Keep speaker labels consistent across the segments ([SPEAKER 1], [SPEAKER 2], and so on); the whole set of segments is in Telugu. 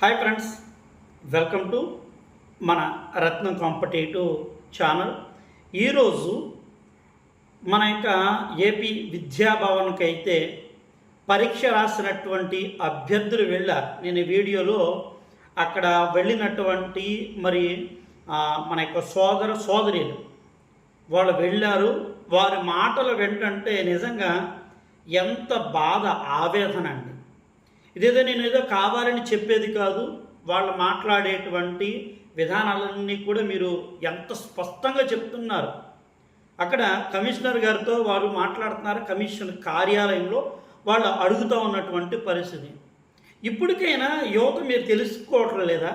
[SPEAKER 1] హాయ్ ఫ్రెండ్స్ వెల్కమ్ టు మన రత్నం కాంపిటేటివ్ ఛానల్ ఈరోజు మన యొక్క ఏపీ విద్యాభవన్కి అయితే పరీక్ష రాసినటువంటి అభ్యర్థులు వెళ్ళారు నేను వీడియోలో అక్కడ వెళ్ళినటువంటి మరి మన యొక్క సోదర సోదరిలు. వాళ్ళు వెళ్ళారు. వారి మాటలు వెంటంటే నిజంగా ఎంత బాధ ఆవేదన అండి. ఇదేదో నేను ఏదో కావాలని చెప్పేది కాదు. వాళ్ళు మాట్లాడేటువంటి విధానాలన్నీ కూడా మీరు ఎంత స్పష్టంగా చెప్తున్నారు. అక్కడ కమిషనర్ గారితో వారు మాట్లాడుతున్నారు కమిషన్ కార్యాలయంలో వాళ్ళు అడుగుతూ ఉన్నటువంటి పరిస్థితి. ఇప్పటికైనా యువత మీరు తెలుసుకోవటం లేదా?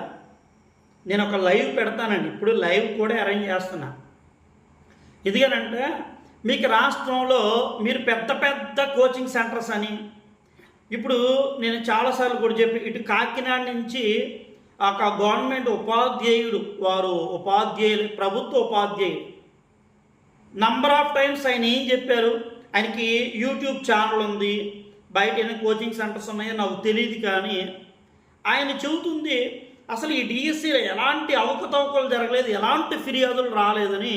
[SPEAKER 1] నేను ఒక లైవ్ పెడతానండి. ఇప్పుడు లైవ్ కూడా అరేంజ్ చేస్తున్నా. ఎందుకనంటే మీకు రాష్ట్రంలో మీరు పెద్ద పెద్ద కోచింగ్ సెంటర్స్ అని ఇప్పుడు నేను చాలాసార్లు కూడా చెప్పి ఇటు కాకినాడ నుంచి ఒక గవర్నమెంట్ ఉపాధ్యాయుడు వారు ఉపాధ్యాయులు ప్రభుత్వ ఉపాధ్యాయుడు. నంబర్ ఆఫ్ టైమ్స్ ఆయన ఏం చెప్పారు? ఆయనకి యూట్యూబ్ ఛానల్ ఉంది బయట ఏమైనా కోచింగ్ సెంటర్స్ ఉన్నాయో నాకు తెలియదు కానీ ఆయన చెబుతుంది అసలు ఈ డిఎస్సిలో ఎలాంటి అవకతవకలు జరగలేదు ఎలాంటి ఫిర్యాదులు రాలేదని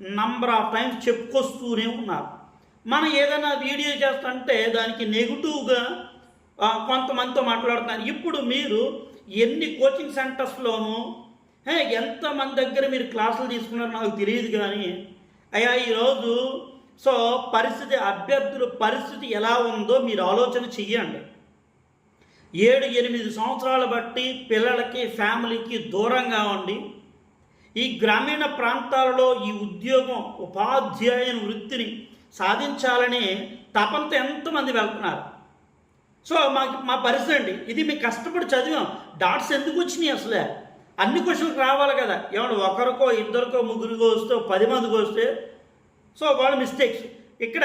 [SPEAKER 1] నంబర్ ఆఫ్ టైమ్స్ చెప్పుకొస్తూనే ఉన్నారు. మనం ఏదైనా వీడియో చేస్తుంటే దానికి నెగిటివ్గా కొంతమందితో మాట్లాడుతున్నారు. ఇప్పుడు మీరు ఎన్ని కోచింగ్ సెంటర్స్లోనూ ఎంతమంది దగ్గర మీరు క్లాసులు తీసుకున్నారో నాకు తెలియదు కానీ అయ్యా ఈరోజు సో పరిస్థితి అభ్యర్థుల పరిస్థితి ఎలా ఉందో మీరు ఆలోచన చెయ్యండి. ఏడు ఎనిమిది సంవత్సరాల బట్టి పిల్లలకి ఫ్యామిలీకి దూరంగా ఉండి ఈ గ్రామీణ ప్రాంతాలలో ఈ ఉద్యోగం ఉపాధ్యాయుని వృత్తిని సాధించాలని తపంతో ఎంతమంది వెళ్తున్నారు. సో మాకు మా పరిస్థితి అండి ఇది మీకు కష్టపడి చదివాం. డాట్స్ ఎందుకు వచ్చినాయి అసలే? అన్ని క్వశ్చన్లు రావాలి కదా. ఏమన్నా ఒకరికో ఇద్దరికో ముగ్గురికో వస్తే పది మందికి వస్తే సో వాళ్ళ మిస్టేక్స్ ఇక్కడ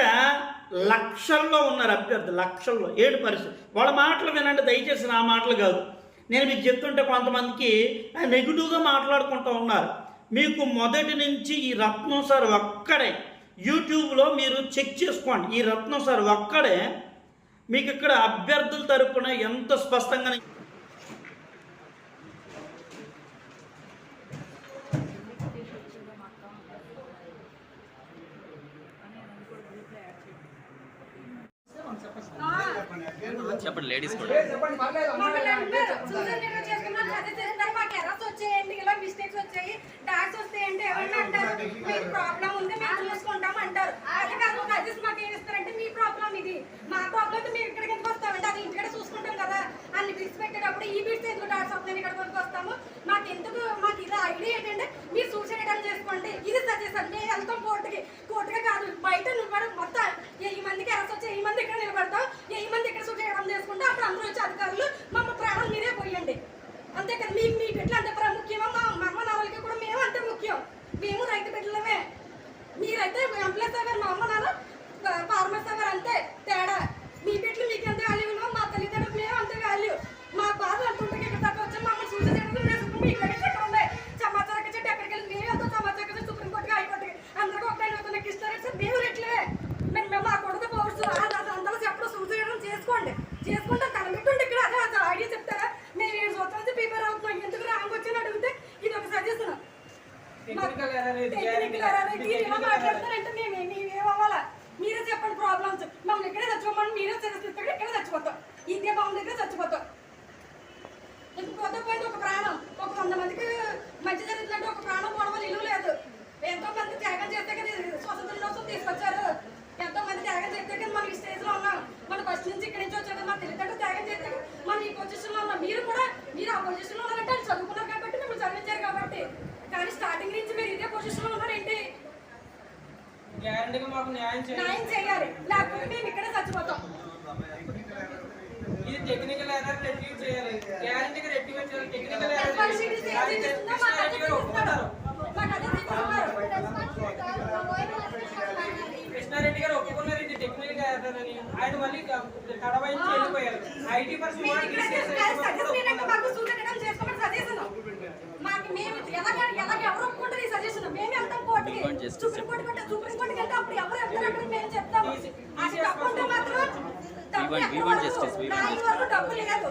[SPEAKER 1] లక్షల్లో ఉన్నారు అభ్యర్థి లక్షల్లో ఏడు పరిస్థితి వాళ్ళ మాటలు వినండి దయచేసి నా మాటలు కాదు. నేను మీకు చెప్తుంటే కొంతమందికి నెగిటివ్గా మాట్లాడుకుంటూ ఉన్నారు. మీకు మొదటి నుంచి ఈ రత్నం సార్ ఒక్కడే. యూట్యూబ్లో మీరు చెక్ చేసుకోండి. ఈ రత్నం సార్ ఒక్కడే మీకు ఇక్కడ అభ్యర్థుల తరపున ఎంత స్పష్టంగా
[SPEAKER 2] చెప్పండి లేడీస్ కూడా.
[SPEAKER 3] మమ్మల్ని అంటున్నారు సూసైడ్ ఎలా చేసుకున్నారు అదే చేస్తున్నారు మాకు ఎర్రర్స్ వచ్చాయండి ఇలా మిస్టేక్స్ వచ్చాయి డాట్స్ వస్తాయంటే ఎవరన్నా అంటారు మీకు ప్రాబ్లం ఉంది మేము చూసుకుంటాం అంటారు అదే కాదు సజెస్ట్ మాకు ఏం ఇస్తారంటే మీ ప్రాబ్లం ఇది మా ప్రాబ్లం అయితే మేము ఇక్కడికి ఎందుకు వస్తామంటే అది ఇంటికడ చూసుకుంటాం కదా అన్ని బిట్స్ ఈ బిట్స్ ఎందుకు డాట్స్ వస్తాయని ఇక్కడ వరకు మాకు ఎందుకు మాకు ఇది ఐడియా ఏంటంటే మీరు సూసైడ్ చేసుకోండి. ఇది సజెషన్ మేము వెళ్తాం కోర్టుకి. కోర్టుగా కాదు బయట నిలబడి మొత్తం వెయ్యి మందికి ఎర్రర్స్ వచ్చి వెయ్యి మంది ఇక్కడ నిలబడతాం వెయ్యి మంది ఇక్కడ సూసైడ్ చేసుకుంటే అప్పుడు అందరూ వచ్చి అధికారులు మమ్మ ప్రాణాలు మీరే పోయండి అంతే కదా మీ మీ బిడ్డలు అంతే ప్రాముఖ్యమో మా మా అమ్మ నాన్నలకి కూడా మేము అంతే ముఖ్యం మేము రైతు బిడ్డలమే మీరైతే ఎంప్లాయ్ సాగర్ మా అమ్మ నాన్న ఫార్మర్ సాగర్ అంతే తేడా మీ బిడ్డలు మీకు ఎంత వాల్యూ మా తల్లిదండ్రులకు మేము అంతే వాల్యూ మా బాధ అంటుంటే ఇక్కడ దాకా వచ్చి మమ్మల్ని సూసైడ్ చేసుకుంటే మీకు ఎక్కడ ఉన్నాయి సమాచారం చెట్టు ఎక్కడికి వెళ్ళి మేము ఎంతో సమాచారం సుప్రీంకోర్టుకి హైకోర్టుకి అందరికీ ఒకటే అవుతుంది నాకు ఇస్తారు సార్ మేము రెట్లే మేము మేము మా కొడుకు పోవచ్చు అందరూ చెప్పడం సూసైడ్ చేసుకోండి చేసుకుంటే కనిపెట్టుండి ఇక్కడ అదే అసలు ఐడియా చెప్తారా మేము ఏడు సంవత్సరాల నుంచి ప్రిపేర్ అవుతున్నాం ఎందుకు ర్యాంక్ వచ్చింది అడిగితే ఇది ఒక సజెషన్
[SPEAKER 4] టెక్నికల్ ఎర్రర్ ఇది
[SPEAKER 3] టెక్నికల్ ఎర్రర్ అయితే మీరే చెప్పండి ప్రాబ్లమ్స్ మమ్మల్ని ఇక్కడే చచ్చిపోమని మీరే సజెస్ట్ ఇక్కడే చచ్చిపోతాం? ఇంకే బాగుంది దగ్గర చచ్చిపోతాం? ఇప్పుడు పోయింది ఒక ప్రాణం. ఒక వంద మందికి మంచి జరుగుతుందంటే ఒక ప్రాణం పోవడం ఇల్లు లేదు. ఎంతో మంది త్యాగం చేస్తే కదా ఇది స్వతంత్ర దినోత్సవం తీసుకొచ్చారు. ఎంతో మంది త్యాగం చేస్తే కదా మనం ఈ స్టేజ్లో ఉన్నాం. మన ఫస్ట్ నుంచి ఇక్కడి నుంచి వచ్చారు మన తెలియదంటే త్యాగం చేస్తే మనం ఈ పొజిషన్లో ఉన్నాం. మీరు కూడా మీరు ఆ పొజిషన్లో ఉన్నారంటే చదువుకున్నారు కాబట్టి మిమ్మల్ని చదివించారు కాబట్టి కానీ స్టార్టింగ్ నుంచి మీరు ఇదే పొజిషన్లో ఉన్నారేంటి
[SPEAKER 4] గ్యారంటీగా మాకు న్యాయం చేయాలి.
[SPEAKER 3] న్యాయం చేయాలి. లేకపోతే మేము ఇక్కడే చచ్చిపోతాం.
[SPEAKER 4] ఇది టెక్నికల్ ఎర్రర్ రెక్టిఫై చేయాలి. గ్యారంటీగా రెక్టిఫై చేయాలి. టెక్నికల్ కృష్ణారెడ్డి గారు ఒప్పుకున్నారు. ఇది టెక్నికల్ ఎర్రర్ అని. ఆయన మళ్ళీ కడవాయించి వెళ్ళిపోయారు. ఐటీ పర్సన్
[SPEAKER 3] మాకు మేము ఎవరు చేస్తున్నాం. మేమే వెళ్తాం కోర్టుకి. సుప్రీం కోర్టు కంటే సుప్రీం కోర్టుకి వెళ్తే అప్పుడు ఎవరు వెళ్తారంటే మేము చెప్తాము. అది తప్పు ఉంటే మాత్రం
[SPEAKER 2] తప్పు ఎక్కడ వరకు
[SPEAKER 3] నా వరకు డబ్బు లేదు